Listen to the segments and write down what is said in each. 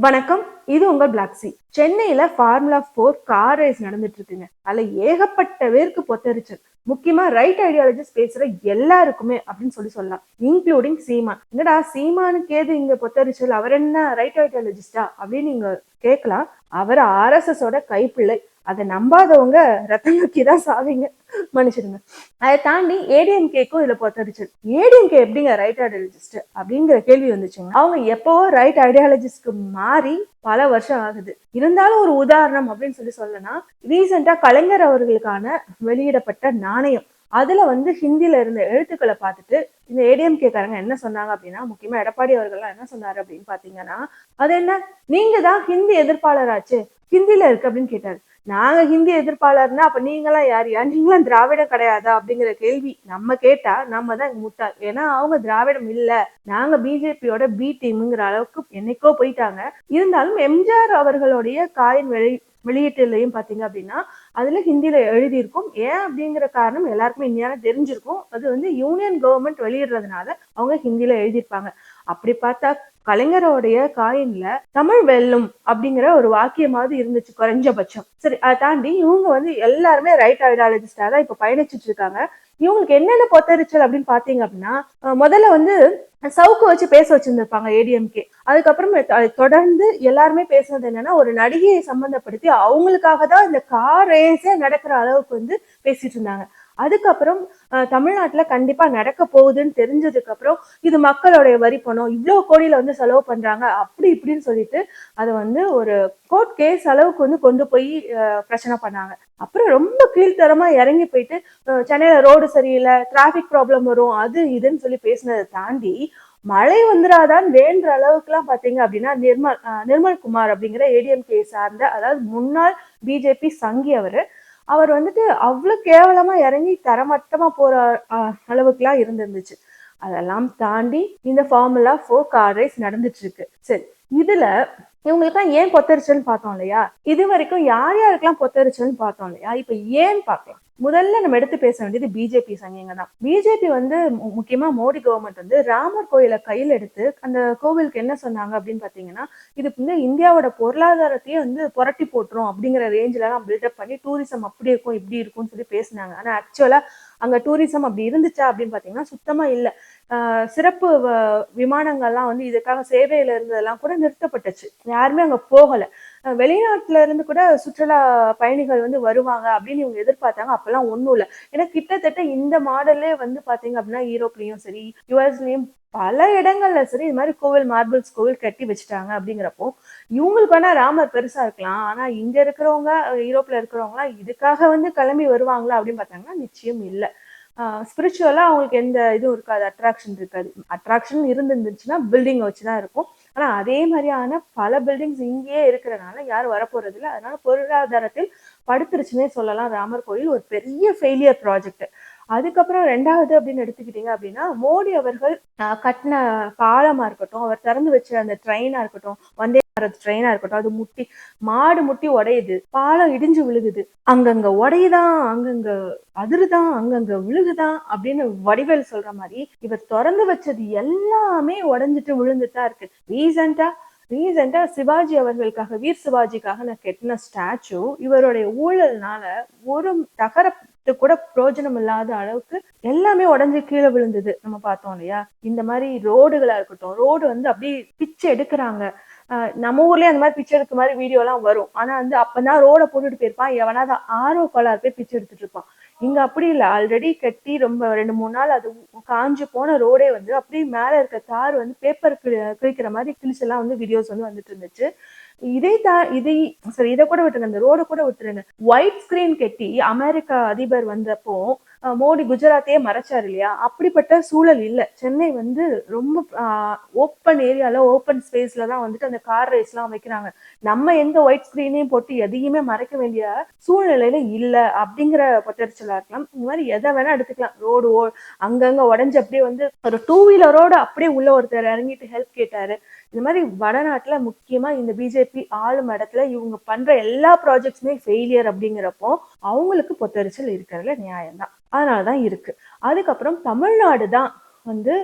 வணக்கம் இது உங்கள் பிளாக் சி சென்னையில ஃபார்முலா ஃபோர் கார் ரேஸ் நடந்துட்டு இருக்குங்க அதுல ஏகப்பட்ட பேருக்கு பொத்தரிச்சல். முக்கியமா ரைட் ஐடியாலஜிஸ் பேசுற எல்லாருக்குமே அப்படின்னு சொல்லி சொல்லலாம். இன்க்ளூடிங் சீமான். என்னடா சீமானுக்கு ஏது இங்க பொத்தரிச்சல்? அவர் என்ன ரைட் ஐடியாலஜிஸ்டா அப்படின்னு நீங்க கேட்கலாம். அவர் ஆர்எஸ்எஸ் ஓட கைப்பிள்ளை. அதை நம்பாதவங்க ரத்தம் நோக்கி தான் சாவிங்க. மன்னிச்சிடுங்க. அதை தாண்டி ஏடிஎம்கேக்கும் இதுல பொத்தரிச்சல் ஏடிஎம்கே எப்படிங்க ரைட் ஐடியாலஜிஸ்ட் அப்படிங்கிற கேள்வி வந்துச்சுங்க. அவங்க எப்பவோ ரைட் ஐடியாலஜிஸ்ட்க்கு மாறி பல வருஷம் ஆகுது. இருந்தாலும் ஒரு உதாரணம் அப்படின்னு சொல்லி சொல்லலாம் ரீசெண்டா கலைஞர் அவர்களுக்கான வெளியிடப்பட்ட நாணயம். அதுல வந்து ஹிந்தில இருந்த எழுத்துக்களை பார்த்துட்டு இந்த ஏடிஎம் காரங்க என்ன சொன்னாங்க அப்படின்னா முக்கியமா எடப்பாடி அவர்கள்லாம் என்ன சொன்னாரு அப்படின்னு பாத்தீங்கன்னா அது என்ன? நீங்க தான் ஹிந்தி எதிர்ப்பாளராச்சு ஹிந்தில இருக்கு அப்படின்னு கேட்டாரு. நாங்க ஹிந்தி எதிர்ப்பாளர்னா அப்ப நீங்களாம் யாரியா நீங்களாம் திராவிடம் கிடையாதா? அப்படிங்கிற கேள்வி நம்ம கேட்டா நம்ம தான் முட்டாள் ஏன்னா அவங்க திராவிடம் இல்ல. நாங்க பிஜேபியோட பி டீம்ங்கிற அளவுக்கு என்னைக்கோ போயிட்டாங்க. இருந்தாலும் எம்ஜிஆர் அவர்களுடைய காயின் வழி வெளியீட்டுலையும் பார்த்தீங்க அப்படின்னா அதுல ஹிந்தியில் எழுதியிருக்கும். ஏன் அப்படிங்கிற காரணம் எல்லாருக்குமே இந்தியாவில் தெரிஞ்சிருக்கும். அது வந்து யூனியன் கவர்மெண்ட் வெளியிடுறதுனால அவங்க ஹிந்தியில் எழுதியிருப்பாங்க. அப்படி பார்த்தா கலைஞரோடைய காயின்ல தமிழ் வெல்லும் அப்படிங்கிற ஒரு வாக்கியமாவது இருந்துச்சு குறைஞ்சபட்சம். சரி அதை தாண்டி இவங்க வந்து எல்லாருமே ரைட் ஐடியாலஜிஸ்டா தான் இப்ப பயணிச்சுட்டு இருக்காங்க. இவங்களுக்கு என்னென்ன பொத்தரிச்சல் அப்படின்னு பாத்தீங்க அப்படின்னா முதல்ல வந்து சவுக்கு வச்சு பேச வச்சிருந்திருப்பாங்க ஏடிஎம்கே அதுக்கப்புறம் தொடர்ந்து எல்லாருமே பேசுனது என்னன்னா ஒரு நடிகையை சம்பந்தப்படுத்தி அவங்களுக்காக தான் இந்த கார் ரேஸே நடக்கிற அளவுக்கு வந்து பேசிட்டு இருந்தாங்க. அதுக்கப்புறம் தமிழ்நாட்டில் கண்டிப்பாக நடக்க போகுதுன்னு தெரிஞ்சதுக்கு அப்புறம் இது மக்களுடைய வரி பணம் இவ்வளோ கோடியில வந்து செலவு பண்ணுறாங்க அப்படி இப்படின்னு சொல்லிட்டு அதை வந்து ஒரு கோர்ட் கேஸ் அளவுக்கு வந்து கொண்டு போய் பிரச்சனை பண்ணாங்க. அப்புறம் ரொம்ப கீழ்த்தரமா இறங்கி போயிட்டு சென்னையில் சென்னையில ரோடு சரியில்லை டிராபிக் ப்ராப்ளம் வரும் அது இதுன்னு சொல்லி பேசினதை தாண்டி மழை வந்துடாதான் வேண்ட அளவுக்குலாம் பாத்தீங்க அப்படின்னா நிர்மல் அஹ், நிர்மல் குமார் அப்படிங்கிற ஏடிஎம்கே சார்ந்த அதாவது முன்னாள் பிஜேபி சங்கி அவர் அவர் வந்துட்டு அவ்வளவு கேவலமா இறங்கி தரமட்டமா போற அஹ், அளவுக்குலாம் இருந்திருந்துச்சு. அதெல்லாம் தாண்டி இந்த ஃபார்முலா ஃபோர் கார் ரேஸ் நடந்துட்டு இருக்கு. சரி இதுல இவங்களுக்குலாம் ஏன் பொத்தரிச்சல்னு பார்த்தோம் இல்லையா? இது வரைக்கும் யார் யாருக்கெல்லாம் பொத்தரிச்சல்னு பார்த்தோம் இல்லையா? இப்ப ஏன் பார்க்கலாம். முதல்ல நம்ம எடுத்து பேச வேண்டியது பிஜேபி சங்கிங்க தான். பிஜேபி வந்து முக்கியமா மோடி கவர்மெண்ட் வந்து ராமர் கோயிலை கையில் எடுத்து அந்த கோவிலுக்கு என்ன சொன்னாங்க அப்படின்னு பாத்தீங்கன்னா இது வந்து இந்தியாவோட பொருளாதாரத்தையே வந்து புரட்டி போட்டுரும் அப்படிங்கிற ரேஞ்சில எல்லாம் பில்டப் பண்ணி டூரிசம் அப்படி இருக்கும் இப்படி இருக்கும்னு சொல்லி பேசினாங்க. ஆனா ஆக்சுவலா அங்க டூரிசம் அப்படி இருந்துச்சா அப்படின்னு பாத்தீங்கன்னா சுத்தமா இல்ல. ஆஹ் சிறப்பு விமானங்கள்லாம் வந்து இதுக்காக சேவையில இருந்ததெல்லாம் கூட நிறுத்தப்பட்டுச்சு. யாருமே அங்க போகல. வெளிநாட்டுல இருந்து கூட சுற்றுலா பயணிகள் வந்து வருவாங்க அப்படின்னு இவங்க எதிர்பார்த்தாங்க. அப்பெல்லாம் ஒன்றும் இல்லை. ஏன்னா கிட்டத்தட்ட இந்த மாடலே வந்து பாத்தீங்க அப்படின்னா யூரோப்லயும் சரி யுஎஸ்லயும் பல இடங்கள்ல சரி இது மாதிரி கோவில் மார்பிள்ஸ் கோவில் கட்டி வச்சுட்டாங்க அப்படிங்கிறப்போ இவங்களுக்கு வேணா ராமர் பெருசா இருக்கலாம். ஆனா இங்க இருக்கிறவங்க யூரோப்ல இருக்கிறவங்க இதுக்காக வந்து கிளம்பி வருவாங்களா அப்படின்னு பார்த்தாங்கன்னா நிச்சயம் இல்லை. ஸ்பிரிச்சுவலா அவங்களுக்கு எந்த இதுவும் இருக்காது. அட்ராக்ஷன் இருக்காது. அட்ராக்ஷன் இருந்துருந்துச்சுன்னா பில்டிங் வச்சுதான் இருக்கும். ஆனா அதே மாதிரியான பல பில்டிங்ஸ் இங்கேயே இருக்கிறனால யாரும் வரப்போறது இல்லை அதனால பொருளாதாரத்தில் படுத்துருச்சுன்னே சொல்லலாம். ராமர் கோயில் ஒரு பெரிய ஃபெயிலியர் ப்ராஜெக்ட் அதுக்கப்புறம் ரெண்டாவது அப்படின்னு எடுத்துக்கிட்டீங்க அப்படின்னா மோடி அவர்கள் கட்டின பாலமாக இருக்கட்டும் அவர் திறந்து வச்ச அந்த ட்ரெயினாக இருக்கட்டும் வந்தே பாரத் ட்ரெயினாக இருக்கட்டும் அது முட்டி மாடு முட்டி உடையுது பாலம் இடிஞ்சு விழுகுது. அங்கங்க உடையுதான் அங்கங்க அதிருதான் அங்கங்க விழுகுதான் அப்படின்னு வடிவேல் சொல்ற மாதிரி இவர் திறந்து வச்சது எல்லாமே உடஞ்சிட்டு விழுந்துட்டு தான் இருக்கு ரீசெண்டா ரீசெண்டா சிவாஜி அவர்களுக்காக வீர் சிவாஜிக்காக நான் கெட்டின ஸ்டாச்சு இவருடைய ஊழல்னால ஒரு தகரத்து கூட பிரயோஜனம் இல்லாத அளவுக்கு எல்லாமே உடஞ்சு கீழே விழுந்தது நம்ம பார்த்தோம் இல்லையா? இந்த மாதிரி ரோடுகளா இருக்கட்டும் ரோடு வந்து அப்படியே பிச்சை எடுக்கிறாங்க. ஆஹ் நம்ம ஊர்லயே அந்த மாதிரி பிச்சை எடுக்க மாதிரி வீடியோ எல்லாம் வரும். ஆனா வந்து அப்பதான் ரோட போட்டுட்டு போயிருப்பான் எவனாவது ஆர்வ கோளாறு போய் பிச்சை எடுத்துட்டு இருப்பான். இங்க அப்படி இல்லை. ஆல்ரெடி கட்டி ரொம்ப ரெண்டு மூணு நாள் அது காஞ்சு போன ரோடே வந்து அப்படியே மேலே இருக்க தார் வந்து பேப்பர் கிழிக்கிற மாதிரி கிழிச்செல்லாம் வந்து வீடியோஸ் வந்து வந்துட்டு இருந்துச்சு. இதை தா இதை சரி இதை கூட விட்டுருங்க. அந்த ரோட கூட விட்டுருங்க. ஒயிட் ஸ்கிரீன் கட்டி அமெரிக்கா அதிபர் வந்தப்போ மோடி குஜராத்தையே மறைச்சார் இல்லையா? அப்படிப்பட்ட சூழல் இல்லை. சென்னை வந்து ரொம்ப ஓப்பன் ஏரியால ஓப்பன் ஸ்பேஸ்ல தான் வந்துட்டு அந்த கார் ரேஸ் எல்லாம் வைக்கிறாங்க. நம்ம எந்த ஒயிட் ஸ்கிரீனையும் போட்டு எதையுமே மறைக்க வேண்டிய சூழ்நிலையில இல்லை அப்படிங்கிற பொட்டரிச்சலா இருக்கலாம். இந்த மாதிரி எதை வேணா எடுத்துக்கலாம். ரோடு ஓ அங்கங்க உடஞ்சு அப்படியே வந்து ஒரு டூ வீலரோட அப்படியே உள்ள ஒருத்தர் இறங்கிட்டு ஹெல்ப் கேட்டாரு. இந்த மாதிரி வடநாட்டுல முக்கியமா இந்த பிஜேபி ஆளும் இடத்துல இவங்க பண்ற எல்லா ப்ராஜெக்ட்ஸுமே ஃபெயிலியர் அப்படிங்கிறப்போ அவங்களுக்கு பொத்தரிச்சல் இருக்கிறதுல நியாயம்தான். அதனாலதான் இருக்கு. அதுக்கப்புறம் தமிழ்நாடு தான் வந்து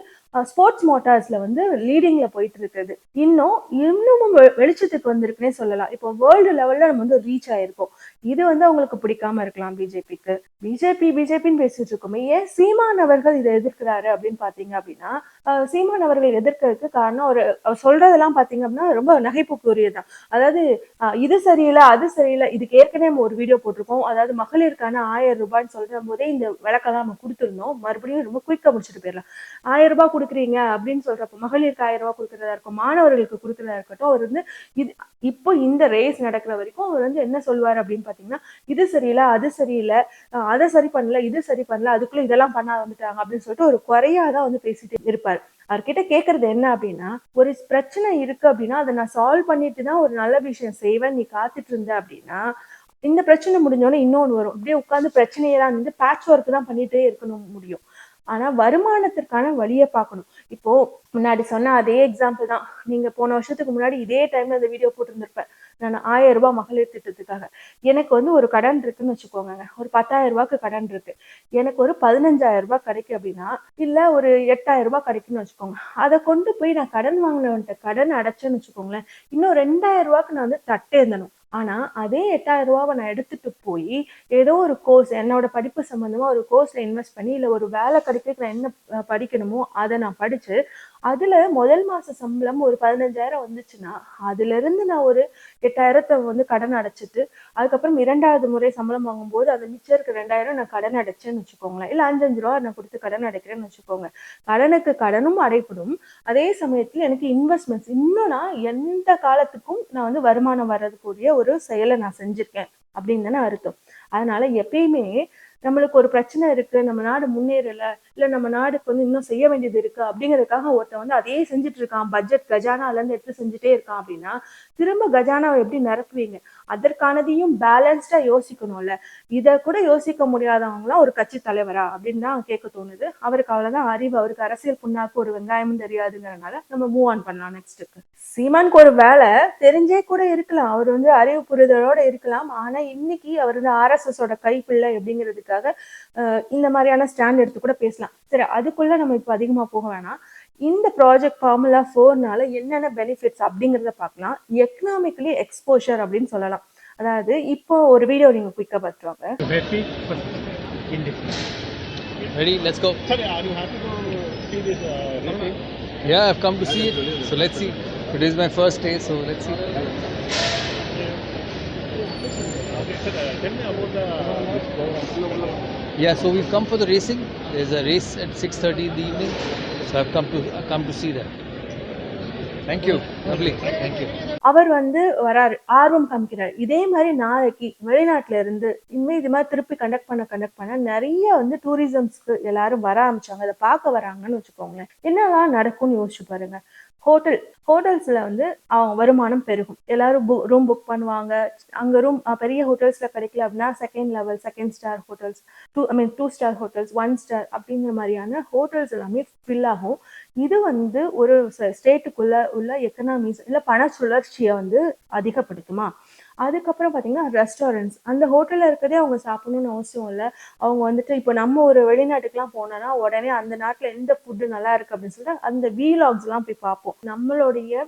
ஸ்போர்ட்ஸ் மோட்டார்ஸ்ல வந்து லீடிங்ல போயிட்டு இருக்குது இன்னும் இன்னமும் வெளிச்சத்துக்கு வந்திருக்குன்னே சொல்லலாம். இப்போ வேர்ல்டு லெவல்ல நம்ம வந்து ரீச் ஆயிருக்கோம். இது வந்து அவங்களுக்கு பிடிக்காம இருக்கலாம் பிஜேபிக்கு. பிஜேபி பிஜேபின்னு பேசிட்டு இருக்கோமே. ஏன் சீமான் அவர்கள் இதை எதிர்க்கிறாரு அப்படின்னு பாத்தீங்க அப்படின்னா சீமான் அவர்கள் எதிர்க்கிறதுக்கு காரணம் ஒரு சொல்றதெல்லாம் பாத்தீங்க அப்படின்னா ரொம்ப நகைப்புக்குரியதுதான். அதாவது இது சரியில்லை அது சரியில்லை இதுக்கு ஏற்கனவே நம்ம ஒரு வீடியோ போட்டிருக்கோம். அதாவது மகளிருக்கான ஆயிரம் ரூபாய்ன்னு சொல்ற போதே இந்த விளக்கம் நம்ம கொடுத்துருந்தோம். மறுபடியும் ரொம்ப குயிக்கா முடிச்சுட்டு போயிடலாம். ஆயிரம் ரூபாய் கொடுக்குறீங்க அப்படின்னு சொல்றப்போ மகளிருக்கு ஆயிரம் ரூபாய் கொடுக்கறதா இருக்கும் மாணவர்களுக்கு கொடுக்குறதா இருக்கட்டும் அவர் வந்து இது இப்போ இந்த ரேஸ் நடக்கிற வரைக்கும் அவர் வந்து என்ன சொல்வார் அப்படின்னு பாத்தீங்கன்னா இது சரியில்லை அது சரியில்லை அதை சரி பண்ணல இது சரி பண்ணல அதுக்குள்ள இதெல்லாம் பண்ண வந்துட்டாங்க அப்படின்னு சொல்லிட்டு ஒரு குறையாதான் வந்து பேசிட்டு இருப்பார். அவர்கிட்ட கேட்கறது என்ன அப்படின்னா ஒரு பிரச்சனை இருக்கு அப்படின்னா அதை நான் சால்வ் பண்ணிட்டு தான் ஒரு நல்ல விஷயம் செய்வேன் நீ காத்துட்டு இருந்த அப்படின்னா இந்த பிரச்சனை முடிஞ்சோடனே இன்னொன்று வரும். அப்படியே உட்காந்து பிரச்சனையெல்லாம் வந்து பேட்ச் ஒர்க் தான் பண்ணிட்டே இருக்கணும் முடியும். ஆனா வருமானத்திற்கான வழியை பார்க்கணும். இப்போ முன்னாடி சொன்ன அதே எக்ஸாம்பிள் தான். நீங்க போன வருஷத்துக்கு முன்னாடி இதே டைம்ல இந்த வீடியோ போட்டிருந்திருப்பேன். நான் ஆயிரம் ரூபாய் மகளிர் திட்டத்துக்காக. எனக்கு வந்து ஒரு கடன் இருக்குன்னு வச்சுக்கோங்க ஒரு பத்தாயிரம் ரூபாய்க்கு கடன் இருக்கு. எனக்கு ஒரு பதினஞ்சாயிரம் ரூபாய் கிடைக்கும் அப்படின்னா இல்ல ஒரு எட்டாயிரம் ரூபாய் கிடைக்குன்னு வச்சுக்கோங்க. அதை கொண்டு போய் நான் கடன் வாங்கினவன்ட்ட கடன் அடைச்சேன்னு வச்சுக்கோங்களேன். இன்னும் ரெண்டாயிரம் ரூபாய்க்கு நான் வந்து தட்டே ஆனால் ஆனா அதே எட்டாயிரம் ரூபாவை நான் எடுத்துட்டு போய் ஏதோ ஒரு கோர்ஸ் என்னோட படிப்பு சம்பந்தமா ஒரு கோர்ஸ்ல இன்வெஸ்ட் பண்ணி இல்ல ஒரு வேலை கிடைக்கிறதுக்கு நான் என்ன படிக்கணுமோ அதை நான் படிச்சு அதுல முதல் மாச சம்பளம் ஒரு பதினஞ்சாயிரம் வந்துச்சுன்னா அதுல இருந்து நான் ஒரு எட்டாயிரத்தை வந்து கடன் அடைச்சிட்டு அதுக்கப்புறம் இரண்டாவது முறை சம்பளம் வாங்கும்போது அது மிச்சம் இருக்க ரெண்டாயிரம் நான் கடன் அடைச்சேன்னு வச்சுக்கோங்களேன். இல்ல அஞ்சஞ்சு ரூபா நான் கொடுத்து கடன் அடைக்கிறேன்னு வச்சுக்கோங்க. கடனுக்கு கடனும் அடைப்படும் அதே சமயத்துல எனக்கு இன்வெஸ்ட்மெண்ட்ஸ் இன்னும் நான் எந்த காலத்துக்கும் நான் வந்து வருமானம் வர்றதுக்குரிய ஒரு செயலை நான் செஞ்சிருக்கேன் அப்படின்னு தானே அர்த்தம். அதனால எப்பயுமே நம்மளுக்கு ஒரு பிரச்சனை இருக்கு நம்ம நாடு முன்னேறல இல்ல நம்ம நாடுக்கு வந்து இன்னும் செய்ய வேண்டியது இருக்கு அப்படிங்கறதுக்காக ஒருத்தன் வந்து அதையே செஞ்சுட்டு இருக்கான். பட்ஜெட் கஜானால இருந்து எடுத்து செஞ்சுட்டே இருக்கான் அப்படின்னா திரும்ப கஜானாவை எப்படி நிரப்புவீங்க? அதற்கானதையும் பேலன்ஸ்டா யோசிக்கணும்ல. இதை கூட யோசிக்க முடியாதவங்களாம் ஒரு கட்சி தலைவரா அப்படின்னு தான் கேட்க தோணுது. அவருக்கு அவ்வளவுதான் அறிவு. அவருக்கு அரசியல் புண்ணாக்கு ஒரு வெங்காயமும் தெரியாதுங்கிறனால நம்ம மூவ் ஆன் பண்ணலாம் நெக்ஸ்ட்டுக்கு சீமானுக்கு ஒரு வேலை தெரிஞ்சே கூட இருக்கலாம். அவர் வந்து அறிவு புரிதலோட இருக்கலாம். ஆனா இன்னைக்கு அவர் வந்து ஆர்எஸ்எஸோட கைப்பிள்ளை அப்படிங்கிறதுக்காக அஹ், இந்த மாதிரியான ஸ்டாண்ட் எடுத்து கூட பேசலாம் சரி அதுக்குள்ள நம்ம இப்போ அதிகமா போக வேணாம் இந்த ப்ராஜெக்ட் ஃபார்முலா ஃபோர்னால என்னென்ன பெனிஃபிட்ஸ் அப்படிங்கிறத பார்க்கலாம் எக்கனாமிக்கலி எக்ஸ்போஷர் அப்படின்னு சொல்லலாம் அதாவது இப்போ ஒரு வீடியோ நீங்க குயிக்கா indifferent. Ready? Let's go. Sir, are you happy to see this uh? Yeah, I've come to see it. So let's see. Today is my first day, so let's see. Yeah, so we've come for the racing. There's a race at 6:30 in the evening, so I've come to I've come to see that. Thank you. Lovely. Thank you. அவர் வந்து வராரு ஆர்வம் காமிக்கிறார் இதே மாதிரி நாளைக்கு வெளிநாட்டுல இருந்து இனிமே இது மாதிரி திருப்பி கண்டக்ட் பண்ண கண்டக்ட் பண்ண நிறைய வந்து டூரிசம்ஸ்க்கு எல்லாரும் வர ஆரம்பிச்சாங்க அதை பார்க்க வராங்கன்னு வச்சுக்கோங்களேன் என்னெல்லாம் நடக்கும்னு யோசிச்சு பாருங்க ஹோட்டல் ஹோட்டல்ஸ்ல வந்து அவங்க வருமானம் பெருகும். எல்லாரும் ரூம் புக் பண்ணுவாங்க. அங்க ரூம் பெரிய ஹோட்டல்ஸ்ல கிடைக்கல அப்படின்னா second level second star hotels two I mean two star hotels one star அப்படிங்கிற மாதிரியான ஹோட்டல்ஸ் எல்லாமே ஃபில் ஆகும். இது வந்து ஒரு ஸ்டேட்டுக்குள்ள உள்ள எக்கனாமிஸ் இல்ல பண சுழற்சியை வந்து அதிகப்படுத்துமா? அதுக்கப்புறம் பார்த்தீங்கன்னா ரெஸ்டாரண்ட்ஸ் அந்த ஹோட்டலில் இருக்கிறதே அவங்க சாப்பிடணும்னு அவசியம் இல்லை. அவங்க வந்துட்டு இப்போ நம்ம ஒரு வெளிநாட்டுக்குலாம் போனோம்னா உடனே அந்த நாட்டில் எந்த ஃபுட்டு நல்லா இருக்கு அப்படின்னு சொல்லிட்டு அந்த வீலாக்ஸ்லாம் போய் பார்ப்போம். நம்மளுடைய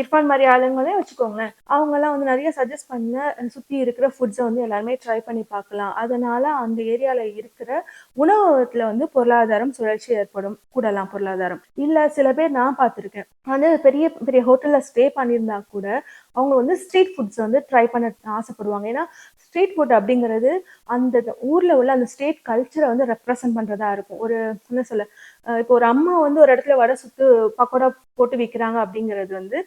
இர்ஃபான் மாதிரி ஆளுங்களே வச்சுக்கோங்களேன். அவங்கெல்லாம் வந்து நிறைய சஜஸ்ட் பண்ண சுற்றி இருக்கிற ஃபுட்ஸை வந்து எல்லாருமே ட்ரை பண்ணி பார்க்கலாம். அதனால அந்த ஏரியாவில் இருக்கிற உணவகத்தில் வந்து பொருளாதாரம் சுழற்சி ஏற்படும். கூடலாம் பொருளாதாரம். இல்லை சில பேர் நான் பார்த்துருக்கேன். வந்து பெரிய பெரிய ஹோட்டலில் ஸ்டே பண்ணியிருந்தா கூட அவங்க வந்து ஸ்ட்ரீட் ஃபுட்ஸ் வந்து ட்ரை பண்ண ஆசைப்படுவாங்க. ஏன்னா ஸ்ட்ரீட் ஃபுட் அப்படிங்கிறது அந்த ஊர்ல உள்ள அந்த ஸ்டேட் கல்ச்சரை வந்து ரெப்ரசன்ட் பண்றதா இருக்கும். ஒரு என்ன சொல்ல இப்போ ஒரு அம்மா வந்து ஒரு இடத்துல வடை சுத்து பக்கோடா போட்டு விற்கிறாங்க அப்படிங்கிறது வந்து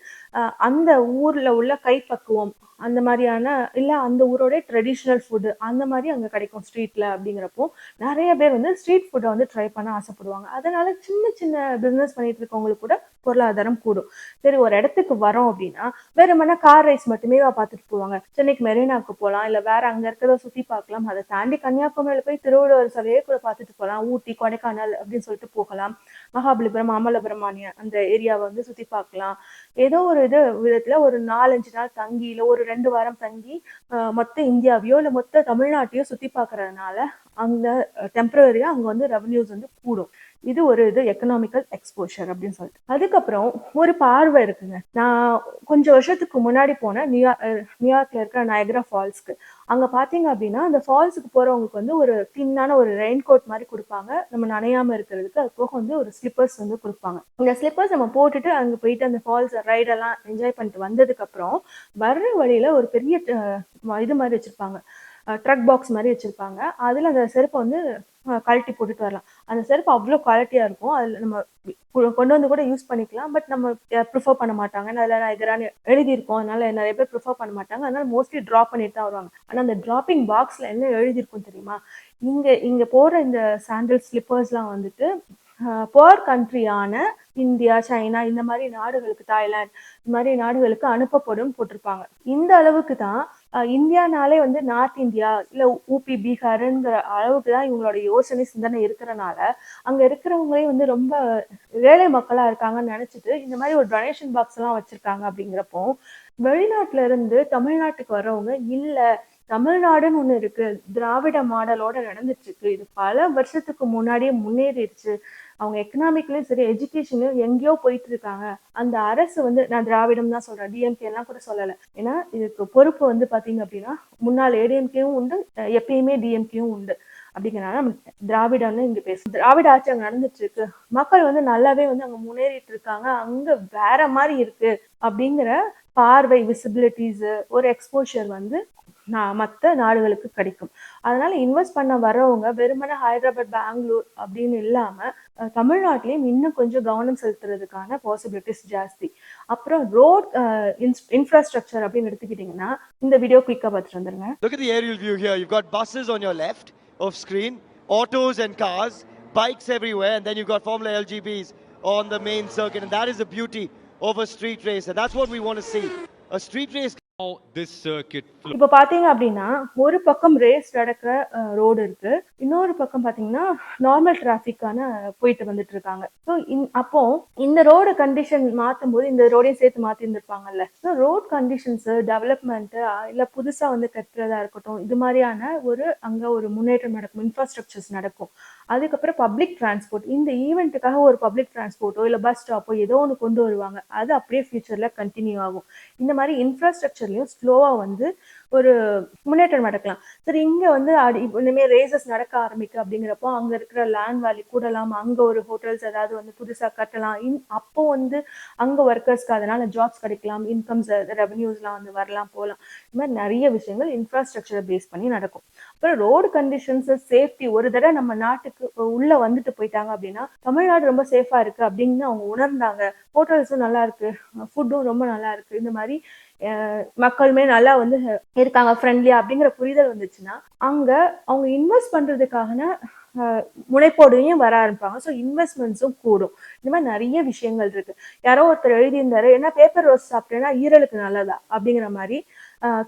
அந்த ஊர்ல உள்ள கைப்பக்குவம் அந்த மாதிரியான இல்ல அந்த ஊரோட ட்ரெடிஷ்னல் ஃபுட்டு அந்த மாதிரி அங்க கிடைக்கும் ஸ்ட்ரீட்ல அப்படிங்கிறப்போ நிறைய பேர் வந்து ஸ்ட்ரீட் ஃபுட்டை வந்து ட்ரை பண்ண ஆசைப்படுவாங்க. அதனால சின்ன சின்ன பிசினஸ் பண்ணிட்டு இருக்கவங்களுக்கு கூட பொருளாதாரம் கூடும். சரி ஒரு இடத்துக்கு வரோம் அப்படின்னா வெறுமனா கார் ரைஸ் மட்டுமே பார்த்துட்டு போவாங்க. சென்னைக்கு மெரினாவுக்கு போகலாம் இல்ல வேற அங்க இருக்கிறத சுத்தி பார்க்கலாம். அதை தாண்டி கன்னியாகுமரியில போய் திருவள்ளுவர் சிலையே கூட பார்த்துட்டு போகலாம். ஊட்டி கொடைக்கானல் அப்படின்னு சொல்லிட்டு போகலாம். மகாபலிபுரம் அமலபுரமானிய அந்த ஏரியாவை வந்து சுத்தி பார்க்கலாம். ஏதோ ஒரு இது விதத்துல ஒரு நாலஞ்சு நாள் தங்கி இல்ல ஒரு ரெண்டு வாரம் தங்கி ஆஹ் மொத்த இந்தியாவையோ இல்ல மொத்த தமிழ்நாட்டையோ சுத்தி பார்க்கறதுனால அங்க டெம்பரரியா அங்க வந்து ரெவன்யூஸ் வந்து கூடும். இது ஒரு இது எக்கனாமிக்கல் எக்ஸ்போஷர் அப்படின்னு சொல்லிட்டு. அதுக்கப்புறம் ஒரு பார்வை இருக்குங்க. நான் கொஞ்சம் வருஷத்துக்கு முன்னாடி போனேன். நியூயா நியூயார்க்ல இருக்கிற நயக்ரா ஃபால்ஸ்க்கு. அங்க பாத்தீங்க அப்படின்னா அந்த ஃபால்ஸுக்கு போறவங்களுக்கு வந்து ஒரு தின்னான ஒரு ரெயின் கோட் மாதிரி கொடுப்பாங்க. நம்ம நனையாம இருக்கிறதுக்கு அது போக வந்து ஒரு ஸ்லிப்பர்ஸ் வந்து கொடுப்பாங்க. இந்த ஸ்லிப்பர்ஸ் நம்ம போட்டுட்டு அங்க போயிட்டு அந்த ஃபால்ஸ் ரைடெல்லாம் என்ஜாய் பண்ணிட்டு வந்ததுக்கு அப்புறம் வர்ற வழியில ஒரு பெரிய இது மாதிரி வச்சிருப்பாங்க. ட்ரக் பாக்ஸ் மாதிரி வச்சிருப்பாங்க. அதுல அந்த செருப்பை வந்து கழட்டி போட்டுட்டு வரலாம். அந்த செருப்பு அவ்வளோ குவாலிட்டியாக இருக்கும். அதில் நம்ம கொண்டு வந்து கூட யூஸ் பண்ணிக்கலாம். பட் நம்ம ப்ரிஃபர் பண்ண மாட்டாங்க. அதில் நான் எதிரான எழுதியிருக்கோம். அதனால நிறைய பேர் ப்ரிஃபர் பண்ண மாட்டாங்க. அதனால மோஸ்ட்லி ட்ராப் பண்ணிட்டு தான் வருவாங்க. ஆனால் அந்த ட்ராப்பிங் பாக்ஸில் என்ன எழுதியிருக்கும் தெரியுமா? இங்கே இங்கே போகிற இந்த சாண்டில் ஸ்லிப்பர்ஸ்லாம் வந்துட்டு புவர் கண்ட்ரியான இந்தியா சைனா இந்த மாதிரி நாடுகளுக்கு தாய்லாந்து இந்த மாதிரி நாடுகளுக்கு அனுப்பப்படும் போட்டிருப்பாங்க. இந்த அளவுக்கு தான் இந்தியானாலே வந்து நார்த் இந்தியா இல்ல ஊபி பீகாருங்கிற அளவுக்கு தான் இவங்களோட யோசனை சிந்தனை இருக்கிறனால அங்க இருக்கிறவங்களே வந்து ரொம்ப ஏழை மக்களா இருக்காங்கன்னு நினச்சிட்டு இந்த மாதிரி ஒரு டொனேஷன் பாக்ஸ் எல்லாம் வச்சிருக்காங்க அப்படிங்கிறப்போ வெளிநாட்டுல இருந்து தமிழ்நாட்டுக்கு வர்றவங்க இல்லை தமிழ்நாடுன்னு ஒண்ணு இருக்கு திராவிட மாடலோட நடந்துட்டு இருக்கு இது பல வருஷத்துக்கு முன்னாடியே முன்னேறிடுச்சு அவங்க எக்கனாமிக்லயும் சரி எஜுகேஷன்லயும் எங்கேயோ போயிட்டு இருக்காங்க. அந்த அரசு வந்து நான் திராவிடம் தான் சொல்றேன் டிஎம்கே எல்லாம் கூட சொல்லல. ஏன்னா இதுக்கு பொறுப்பு வந்து பாத்தீங்க அப்படின்னா முன்னாள் ஏடிஎம்கேவும் உண்டு எப்பயுமே டிஎம்கேவும் உண்டு. அப்படிங்கிறனால நம்ம திராவிடம்னு இங்க பேசுறோம். திராவிட ஆட்சி அங்க நடந்துட்டு இருக்கு. மக்கள் வந்து நல்லாவே வந்து அங்க முன்னேறிட்டு இருக்காங்க. அங்க வேற மாதிரி இருக்கு. அப்படிங்கிற பார்வை விசிபிலிட்டிஸு ஒரு எக்ஸ்போஷர் வந்து நான் மற்ற நாடுகளுக்கு கிடைக்கும் அதனால இன்வெஸ்ட் பண்ண வரவங்க வெறுமனே ஹைதராபாத் பெங்களூர் அப்படின்னு இல்லாமல் தமிழ்நாட்டிலையும் இன்னும் கொஞ்சம் கவனம் செலுத்துறதுக்கான பாசிபிலிட்டிஸ் ஜாஸ்தி அப்புறம் ரோட் இன்ஃப்ராஸ்ட்ரக்சர் அப்படின்னு எடுத்துக்கிட்டிங்கன்னா இந்த வீடியோ குயிக்காக பார்த்துட்டு வந்துருங்க Look at the aerial view here. You've got buses on your left of screen, autos and cars, bikes everywhere, and then you've got Formula LGBs on the main circuit. And that is the beauty of a street race. And that's what we want to see. A street race How this circuit flows. இப்போ பாத்தீங்க அப்படின்னா ஒரு பக்கம் race நடக்கிற road இருக்கு இன்னொரு பக்கம் பாத்தீங்கன்னா நார்மல் டிராஃபிக்கான போயிட்டு வந்துட்டு இருக்காங்க ஸோ அப்போ இந்த ரோடு கண்டிஷன் மாத்தும் போது இந்த ரோடையும் சேர்த்து மாத்தி இருந்திருப்பாங்கல்ல ஸோ ரோட் கண்டிஷன்ஸ் டெவலப்மெண்ட் இல்ல புதுசா வந்து கட்டுறதா இருக்கட்டும் இது மாதிரியான ஒரு அங்க ஒரு முன்னேற்றம் நடக்கும் இன்ஃப்ராஸ்ட்ரக்சர்ஸ் நடக்கும் அதுக்கப்புறம் பப்ளிக் டிரான்ஸ்போர்ட் இந்த ஈவெண்ட்டுக்காக ஒரு பப்ளிக் டிரான்ஸ்போர்ட்டோ இல்லை பஸ் ஸ்டாப்போ ஏதோ ஒன்று கொண்டு வருவாங்க. அது அப்படியே ஃபியூச்சரில் கண்டினியூ ஆகும். இந்த மாதிரி இன்ஃப்ராஸ்ட்ரக்சர்லையும் ஸ்லோவாக வந்து ஒரு முன்னேற்றம் நடக்கலாம். சரி இங்க வந்து அடி இனிமேல் ரேசஸ் நடக்க ஆரம்பிக்கு அப்படிங்கிறப்போ அங்க இருக்கிற லேண்ட் வேல்யூ கூடலாம் அங்க ஒரு ஹோட்டல்ஸ் ஏதாவது வந்து புதுசா கட்டலாம். இன் அப்போ வந்து அங்க ஒர்க்கர்ஸ்க்கு அதனால ஜாப்ஸ் கிடைக்கலாம் இன்கம்ஸ் ரெவன்யூஸ்லாம் வந்து வரலாம் போகலாம். இந்த மாதிரி நிறைய விஷயங்கள் இன்ஃப்ராஸ்ட்ரக்சரை பேஸ் பண்ணி நடக்கும். அப்புறம் ரோடு கண்டிஷன்ஸ் சேஃப்டி ஒரு தடவை நம்ம நாட்டுக்கு உள்ள வந்துட்டு போயிட்டாங்க அப்படின்னா தமிழ்நாடு ரொம்ப சேஃபா இருக்கு அப்படின்னு அவங்க உணர்ந்தாங்க. ஹோட்டல்ஸும் நல்லா இருக்கு ஃபுட்டும் ரொம்ப நல்லா இருக்கு. இந்த மாதிரி மக்களுமே நல்லா வந்து இருக்காங்க ஃப்ரெண்ட்லியா அப்படிங்கிற புரிதல் வந்துச்சுன்னா அங்க அவங்க இன்வெஸ்ட் பண்றதுக்கான அஹ், முனைப்போடையும் வர ஆரம்பிப்பாங்க. ஸோ இன்வெஸ்ட்மெண்ட்ஸும் கூடும். இந்த மாதிரி நிறைய விஷயங்கள் இருக்கு. யாரோ ஒருத்தர் எழுதியிருந்தாரு என்ன பேப்பர் ரோஸ் சாப்பிட்டேன்னா ஈரலுக்கு நல்லதா? அப்படிங்கிற மாதிரி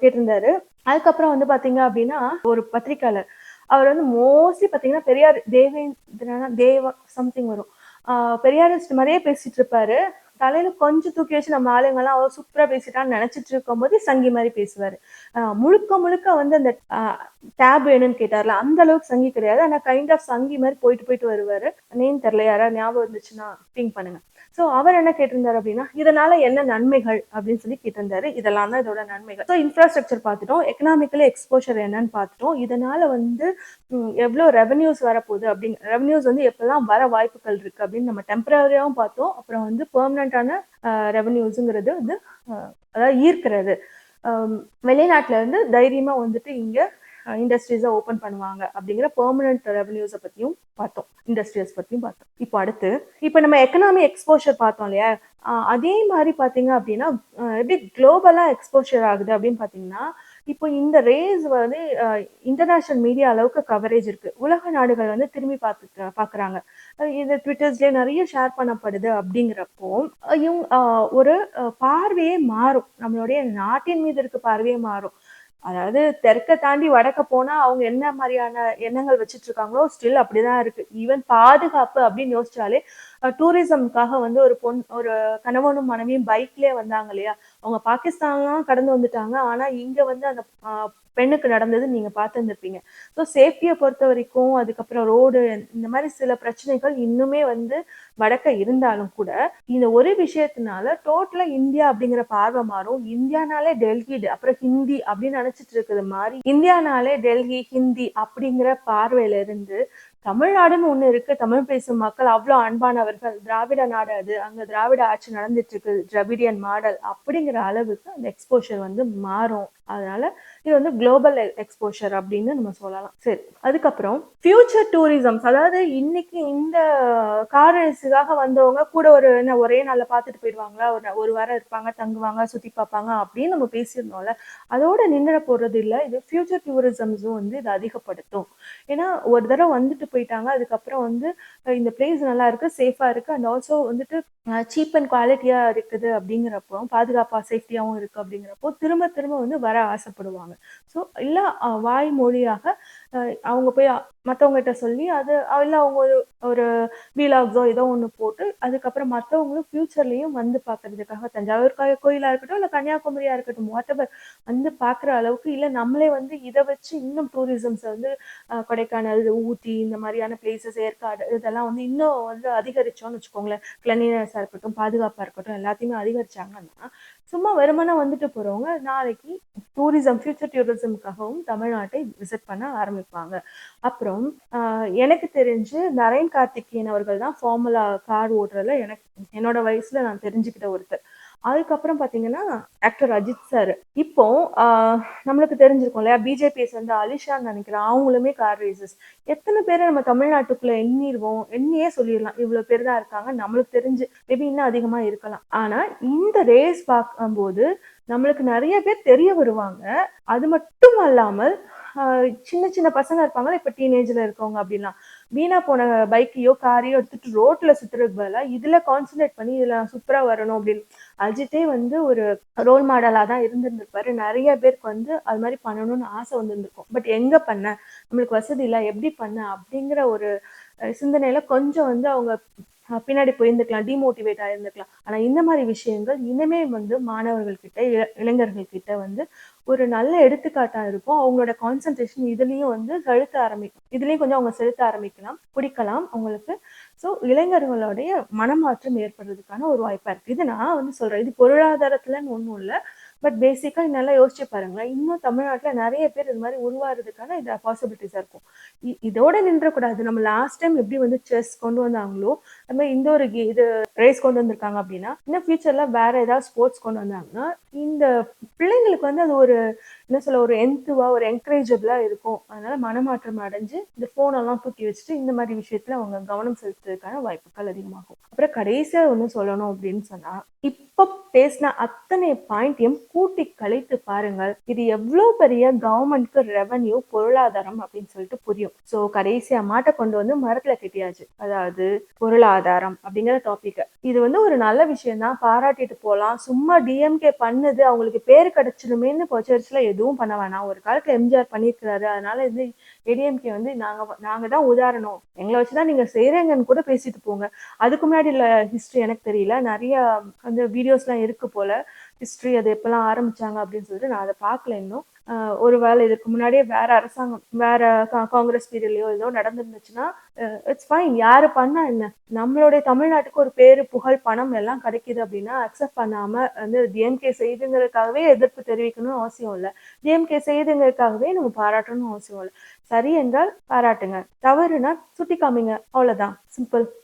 கேட்டிருந்தாரு. அதுக்கப்புறம் வந்து பாத்தீங்க அப்படின்னா ஒரு பத்திரிக்கையாளர் அவர் வந்து மோஸ்ட்லி பாத்தீங்கன்னா பெரியார் தேவேந்திரனா தேவ சம்திங் வரும். ஆஹ் பெரியாரிஸ்ட் மாதிரியே பேசிட்டு இருப்பாரு. தலையில கொஞ்சம் தூக்கி வச்சு நம்ம ஆளுங்கெல்லாம் அவர் சூப்பரா பேசிட்டான்னு நினைச்சிட்டு இருக்கும்போது சங்கி மாதிரி பேசுவாரு. முழுக்க முழுக்க வந்து அந்த டேப் வேணும்னு கேட்டார்ல அந்த அளவுக்கு சங்கி கிடையாது. ஆனா கைண்ட் ஆஃப் சங்கி மாதிரி போயிட்டு போயிட்டு வருவாரு. நேம் தெரியல யாராவது ஞாபகம் இருந்துச்சுன்னா திங்க் பண்ணுங்க. ஸோ அவர் என்ன கேட்டிருந்தாரு அப்படின்னா இதனால என்ன நன்மைகள் அப்படின்னு சொல்லி கேட்டிருந்தாரு. இதெல்லாம் தான் இதோட நன்மைகள். ஸோ இன்ஃப்ராஸ்ட்ரக்சர் பார்த்துட்டோம். எக்கனாமிக்கலி எக்ஸ்போஷர் என்னன்னு பார்த்துட்டோம். இதனால வந்து எவ்வளோ ரெவன்யூஸ் வரப்போகுது அப்படின்னு ரெவன்யூஸ் வந்து எப்பெல்லாம் வர வாய்ப்புகள் இருக்கு அப்படின்னு நம்ம டெம்பரரியாகவும் பார்த்தோம். அப்புறம் வந்து பெர்மனண்டான ரெவன்யூஸுங்கிறது வந்து அதாவது ஈர்க்கிறது. வெளிநாட்டில் இருந்து தைரியமா வந்துட்டு இங்க இண்டஸ்ட்ரீஸை ஓப்பன் பண்ணுவாங்க அப்படிங்கிற பெர்மனன்ட் ரெவன்யூஸை பத்தியும் பார்த்தோம். இண்டஸ்ட்ரீஸ் பற்றியும் பார்த்தோம். இப்போ அடுத்து இப்போ நம்ம எக்கனாமி எக்ஸ்போஷர் பார்த்தோம் இல்லையா? ஆஹ் அதே மாதிரி பார்த்தீங்க அப்படின்னா எப்படி குளோபலா எக்ஸ்போஷர் ஆகுது அப்படின்னு பார்த்தீங்கன்னா இப்போ இந்த ரேஸ் வந்து இன்டர்நேஷனல் மீடியா அளவுக்கு கவரேஜ் இருக்கு. உலக நாடுகள் வந்து திரும்பி பார்த்து பாக்குறாங்க இந்த இது நிறைய ஷேர் பண்ணப்படுது அப்படிங்கிறப்போ இவங்க ஆஹ் ஒரு பார்வையே மாறும். நம்மளுடைய நாட்டின் மீது இருக்க பார்வையே மாறும். அதாவது தெற்க தாண்டி வடக்க போனா அவங்க என்ன மாதிரியான எண்ணங்கள் வச்சுட்டு இருக்காங்களோ ஸ்டில் அப்படிதான் இருக்கு. ஈவன் பாதுகாப்பு அப்படின்னு யோசிச்சாலே டூரிசம்காக வந்து ஒரு பொன் ஒரு கணவனும் மனைவியும் பைக்லயே வந்தாங்க இல்லையா? அவங்க பாகிஸ்தான்லாம் கடந்து வந்துட்டாங்க. ஆனா இங்க வந்து அந்த பெண்ணுக்கு நடந்தது நீங்க பார்த்துருந்துருப்பீங்க. ஸோ சேஃப்டியை பொறுத்த வரைக்கும் அதுக்கப்புறம் ரோடு இந்த மாதிரி சில பிரச்சனைகள் இன்னுமே வந்து வடக்க இருந்தாலும் கூட இந்த ஒரு விஷயத்தினால டோட்டலா இந்தியா அப்படிங்கிற பார்வை மாறும். இந்தியானாலே டெல்லி அப்புறம் ஹிந்தி அப்படின்னு நினைச்சிட்டு இருக்கிறது மாதிரி இந்தியானாலே டெல்லி ஹிந்தி அப்படிங்கிற பார்வையில இருந்து தமிழ்நாடுன்னு ஒன்று இருக்கு. தமிழ் பேசும் மக்கள் அவ்வளோ அன்பானவர்கள். திராவிட நாடு அது. அங்கே திராவிட ஆட்சி நடந்துட்டு இருக்கு திராவிடியன் மாடல் அப்படிங்கிற அளவுக்கு அந்த எக்ஸ்போஷர் வந்து மாறும். அதனால இது வந்து குளோபல் எக்ஸ்போஷர் e- அப்படின்னு நம்ம சொல்லலாம். சரி அதுக்கப்புறம் ஃபியூச்சர் டூரிசம்ஸ் அதாவது இன்னைக்கு இந்த கார் ரேஸுக்காக வந்தவங்க கூட ஒரு என்ன ஒரே நாளில் பார்த்துட்டு போயிடுவாங்களா? ஒரு ஒரு வாரம் இருப்பாங்க தங்குவாங்க சுற்றி பார்ப்பாங்க அப்படின்னு நம்ம பேசியிருந்தோம்ல. அதோட நின்றுட போறது இல்லை இது ஃபியூச்சர் டூரிசம்ஸும் வந்து இது அதிகப்படுத்தும். ஏன்னா ஒரு தடவை வந்துட்டு போயிட்டாங்க அதுக்கப்புறம் வந்து இந்த பிளேஸ் நல்லா இருக்கு சேஃபாக இருக்கு அண்ட் ஆல்சோ வந்துட்டு சீப் அண்ட் குவாலிட்டியாக இருக்குது அப்படிங்கிறப்போ பாதுகாப்பாக சேஃப்டியாகவும் இருக்குது அப்படிங்கிறப்போ திரும்ப திரும்ப வந்து வர ஆசைப்படுவாங்க. ஸோ இல்லை வாய் மொழியாக அஹ் அவங்க போய் மற்றவங்ககிட்ட சொல்லி அது இல்லை அவங்க ஒரு ஒரு வீலாக்ஸோ ஏதோ ஒன்று போட்டு அதுக்கப்புறம் மற்றவங்களும் ஃப்யூச்சர்லேயும் வந்து பார்க்கறதுக்காக தஞ்சாவூர் கோயிலாக கோயிலா இருக்கட்டும் இல்லை கன்னியாகுமரியா இருக்கட்டும் வாட்டவர் வந்து பார்க்குற அளவுக்கு இல்லை நம்மளே வந்து இதை வச்சு இன்னும் டூரிசம்ஸை வந்து கொடைக்கானல் ஊட்டி இந்த மாதிரியான பிளேசஸ் ஏற்காடு இதெல்லாம் வந்து இன்னும் வந்து அதிகரிச்சோம்னு வச்சுக்கோங்களேன். கிளீனஸாக இருக்கட்டும் பாதுகாப்பாக இருக்கட்டும் எல்லாத்தையுமே அதிகரிச்சாங்கன்னா சும்மா வருமானம் வந்துட்டு போறவங்க நாளைக்கு டூரிசம் ஃபியூச்சர் டூரிசம்காகவும் தமிழ்நாட்டை விசிட் பண்ண ஆரம்பிப்பாங்க. அப்புறம் ஆஹ், எனக்கு தெரிஞ்சு நரேன் கார்த்திகேயன் அவர்கள் தான் ஃபார்முலா கார் ஓட்டுறதுல எனக்கு என்னோட வயசுல நான் தெரிஞ்சுக்கிட்ட ஒருத்தர். அதுக்கப்புறம் பாத்தீங்கன்னா ஆக்டர் அஜித் சார் இப்போ நம்மளுக்கு தெரிஞ்சிருக்கும் இல்லையா பிஜேபியை சேர்ந்த அலிஷான்னு நினைக்கிறேன். அவங்களுமே கார் ரேசஸ் எத்தனை பேரை நம்ம தமிழ்நாட்டுக்குள்ள எண்ணிடுவோம்? எண்ணியே சொல்லிடலாம். இவ்வளவு பேர் தான் இருக்காங்க. நம்மளுக்கு தெரிஞ்சு மேபி இன்னும் அதிகமா இருக்கலாம். ஆனா இந்த ரேஸ் பார்க்கும்போது நம்மளுக்கு நிறைய பேர் தெரிய வருவாங்க. அது மட்டும் அல்லாமல் சின்ன சின்ன பசங்க இருப்பாங்க இப்ப டீனேஜ்ல இருக்கவங்க அப்படிலாம். வீணா போன பைக்கையோ காரையோ எடுத்துட்டு ரோட்ல சுத்துறதுக்கு பதிலா இதுல கான்சென்ட்ரேட் பண்ணி இதுல சூப்பரா வரணும் அப்படின்னு. அஜித்தே வந்து ஒரு ரோல் மாடலா தான் இருந்திருந்திருப்பாரு. நிறைய பேருக்கு வந்து அது மாதிரி பண்ணணும்னு ஆசை வந்திருந்திருக்கும். பட் எங்க பண்ண? நம்மளுக்கு வசதி இல்லை. எப்படி பண்ண? அப்படிங்கிற ஒரு சிந்தனையில கொஞ்சம் வந்து அவங்க பின்னாடி போயிருந்துக்கலாம் டிமோட்டிவேட் ஆயிருந்துக்கலாம் ஆனால் இந்த மாதிரி விஷயங்கள் இனிமே வந்து மாணவர்கள் கிட்ட இள- இளைஞர்கள் கிட்ட வந்து ஒரு நல்ல எடுத்துக்காட்டாக இருக்கும். அவங்களோட கான்சென்ட்ரேஷன் இதுலேயும் வந்து செலுத்த ஆரம்பிக்கும் இதுலேயும் கொஞ்சம் அவங்க செலுத்த ஆரம்பிக்கலாம் பிடிக்கலாம் அவங்களுக்கு. ஸோ இளைஞர்களுடைய மனமாற்றம் ஏற்படுறதுக்கான ஒரு வாய்ப்பாக இருக்குது இது நான் வந்து சொல்கிறேன் இது பொருளாதாரத்துலன்னு ஒன்றும் இல்லை. பட் பேசிக்காக நல்லா யோசிச்சு பாருங்களேன். இன்னும் தமிழ்நாட்டில் நிறைய பேர் இது மாதிரி உருவாகிறதுக்கான இது பாசிபிலிட்டிஸாக இருக்கும். இதோட நின்றக்கூடாது. நம்ம லாஸ்ட் டைம் எப்படி வந்து செஸ் கொண்டு வந்தாங்களோ அது மாதிரி இந்த ஒரு இது ரேஸ் கொண்டு வந்திருக்காங்க அப்படின்னா இன்னும் ஃபியூச்சரில் வேற ஏதாவது ஸ்போர்ட்ஸ் கொண்டு வந்தாங்கன்னா இந்த பிள்ளைங்களுக்கு வந்து அது ஒரு என்ன சொல்ல ஒரு எந்துவா ஒரு என்கரேஜபிளா இருக்கும். அதனால மனமாற்றம் அடைஞ்சு இந்த போனெல்லாம் தூக்கி வச்சுட்டு இந்த மாதிரி விஷயத்துல அவங்க கவனம் செலுத்துறதுக்கான வாய்ப்புகள் அதிகமாகும். அப்புறம் கடைசியா ஒண்ணு சொல்லணும் அப்படின்னு சொன்னா இப்ப பேசின அத்தனை பாயிண்டையும் கூட்டி கழித்து பாருங்கள். இது எவ்வளவு பெரிய கவர்மெண்ட்க்கு ரெவன்யூ பொருளாதாரம் அப்படின்னு சொல்லிட்டு புரியும். சோ கடைசியா மாட்டை கொண்டு வந்து மரத்துல கட்டியாச்சு. அதாவது பொருளாதாரம் அப்படிங்கிற டாபிக் இது வந்து ஒரு நல்ல விஷயம் தான் பாராட்டிட்டு போலாம். சும்மா டிஎம்கே பண்ணுது அவங்களுக்கு பேர் கிடைச்சிடுமேன்னு பொச்சரிச்சுல எதுவும் பண்ண வேணாம். ஒரு காலத்துல எம்ஜிஆர் பண்ணியிருக்கிறாரு அதனால இது ஏடிஎம்கே வந்து நாங்க நாங்க தான் உதாரணம். எங்களை வச்சு தான் நீங்க செய்கிறேங்கன்னு கூட பேசிட்டு போங்க. அதுக்கு முன்னாடி உள்ள ஹிஸ்ட்ரி எனக்கு தெரியல. நிறைய அந்த வீடியோஸ்லாம் இருக்கு போல. ஹிஸ்ட்ரி அது எப்பெல்லாம் ஆரம்பிச்சாங்க அப்படின்னு சொல்லிட்டு நான் அதை பார்க்கல இன்னும். ஒரு வேலை இதுக்கு முன்னாடியே வேற அரசாங்கம் வேற கா- காங்கிரஸ் பீரியட்லயோ ஏதோ நடந்துருந்துச்சுன்னா இட்ஸ் ஃபைன் யாரு பண்ணா என்ன? நம்மளுடைய தமிழ்நாட்டுக்கு ஒரு பேரு புகழ் பணம் எல்லாம் கிடைக்குது அப்படின்னா அக்செப்ட் பண்ணாம வந்து டிஎம்கே செய்துங்கிறதுக்காகவே எதிர்ப்பு தெரிவிக்கணும்னு அவசியம் இல்லை. டிஎம்கே செய்துங்கிறதுக்காகவே நம்ம பாராட்டணும்னு அவசியம் இல்லை. சரி என்றால் பாராட்டுங்க. தவறுனா சுட்டி காமிங்க அவ்வளவுதான். சிம்பிள்